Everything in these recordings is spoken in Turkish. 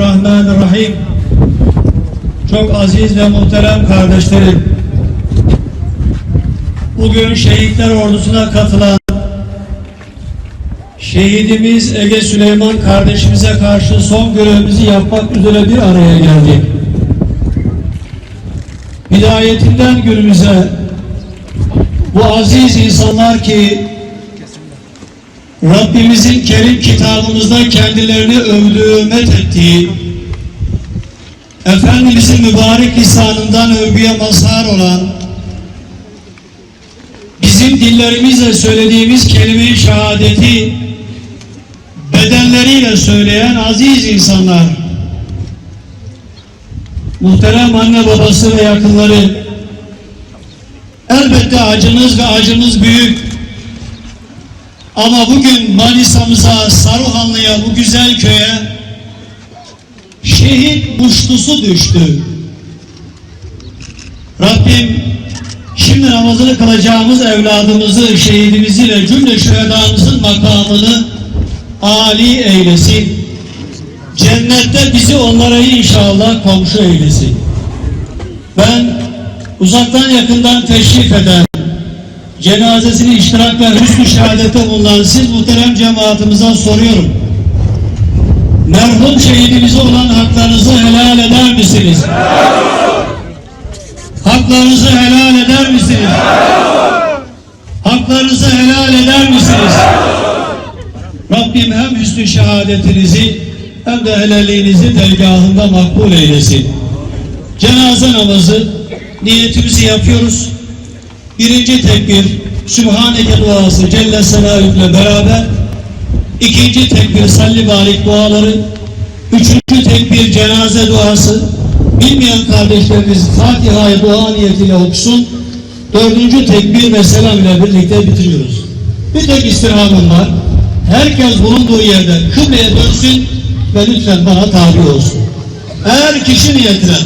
Bismillahirrahmanirrahim. Çok aziz ve muhterem kardeşlerim. Bugün şehitler ordusuna katılan şehidimiz Ege Süleyman kardeşimize karşı son görevimizi yapmak üzere bir araya geldik. Hidayetinden günümüze bu aziz insanlar ki Rabbimizin kerim kitabımızda kendilerini övdüğü, met ettiği, Efendimizin mübarek lisanından övgüye mazhar olan, bizim dillerimizle söylediğimiz kelime-i şehadeti bedenleriyle söyleyen aziz insanlar, muhterem anne babası ve yakınları, elbette acınız ve acımız büyük, ama bugün Manisa'mıza, Saruhanlı'ya, bu güzel köye şehit muştusu düştü. Rabbim şimdi namazını kılacağımız evladımızı, şehidimiziyle cümle şühedamızın makamını âli eylesin. Cennette bizi onlara inşallah komşu eylesin. Ben uzaktan yakından teşrif eden cenazesini iştirak ve hüsnü şehadette bulunan siz muhterem cemaatimize soruyorum. Merhum şehidimize olan haklarınızı helal eder misiniz? Haklarınızı helal eder misiniz? Haklarınızı helal eder misiniz? Rabbim hem hüsnü şehadetinizi hem de helalliğinizi dergahında makbul eylesin. Cenaze namazı niyetimizi yapıyoruz. Birinci tekbir Sübhaneke duası Celle Senâhü'yle beraber ikinci tekbir salli barik duaları üçüncü tekbir cenaze duası bilmeyen kardeşlerimiz Fatiha'yı dua niyetiyle okusun dördüncü tekbir ve selam ile birlikte bitiriyoruz. Bir tek istirhamım var. Herkes bulunduğu yerde kıbleye dönsün ve lütfen bana tabi olsun. Eğer kişi niyetine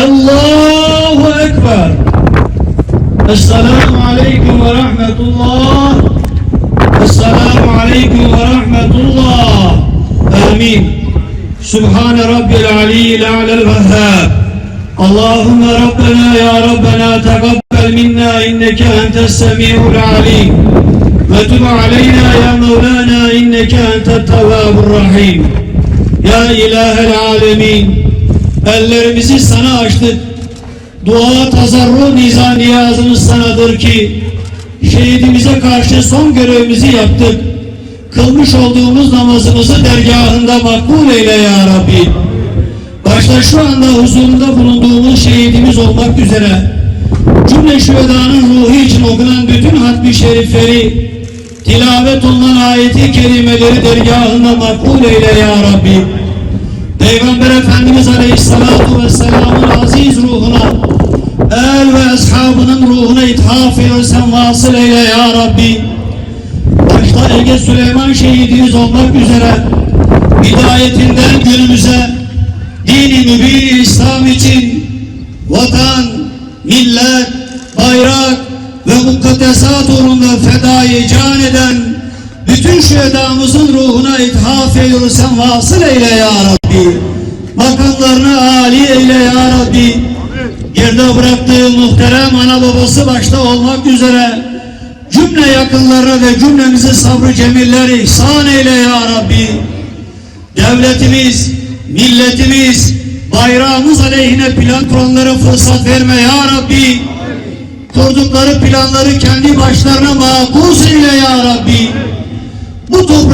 Allahu Ekber. Esselamu Aleyküm ve Rahmetullah. Esselamu Aleyküm ve Rahmetullah. Amin. Sübhane Rabbil Aliyyil A'lel Vehhab. Allahümme Rabbena ya Rabbena tegabbel minna inneke entes semi'ul alim. Ve tub aleyna ya Mevlana inneke entet tevvabur rahim. Ya İlahel Alemin. Ellerimizi sana açtık. Dua, tazarru, niza, niyazımız sanadır ki şehidimize karşı son görevimizi yaptık. Kılmış olduğumuz namazımızı dergahında makbul eyle ya Rabbi. Başta şu anda huzurunda bulunduğumuz şehidimiz olmak üzere cümle şühedanın ruhu için okunan bütün hatmi şerifleri tilavet olunan ayeti kerimeleri dergahında makbul eyle ya Rabbi. Peygamber Efendimiz Aleyhisselatü Vesselam'ın aziz ruhuna, el ve ashabının ruhuna ithaf ediyorsan vasıl eyle ya Rabbi. Başta Ege Süleyman şehidimiz olmak üzere hidayetinden günümüze dini mübin İslam için vatan, millet, bayrak ve mukaddesat uğrunda eden bütün şühedamızın ruhuna ithaf ediyoruz sen vasıl eyle ya Rabbi. Makamlarını âli eyle ya Rabbi. Geride bıraktığı muhterem ana babası başta olmak üzere cümle yakınları ve cümlemizi sabrı cemilleri ihsan eyle ya Rabbi. Devletimiz, milletimiz, bayrağımız aleyhine plan kuranlara fırsat verme ya Rabbi. Kurdukları planları kendi başlarına makus eyle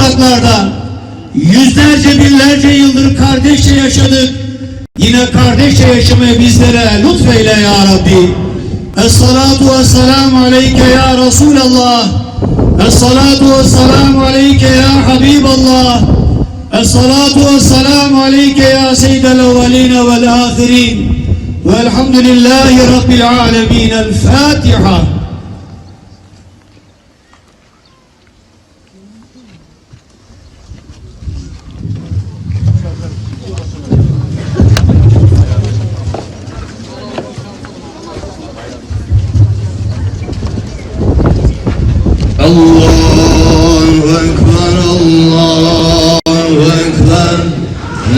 topraklarda yüzlerce binlerce yıldır kardeşçe yaşadık. Yine kardeşçe yaşamayı bizlere lütfeyle ya Rabbi. Es-salatu ve aleyke ya Resulallah. Es-salatu ve aleyke ya Habiballah. Es-salatu ve aleyke ya seyyidel evveline vel ahirin. Velhamdülillahi Rabbil alemin. El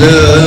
لا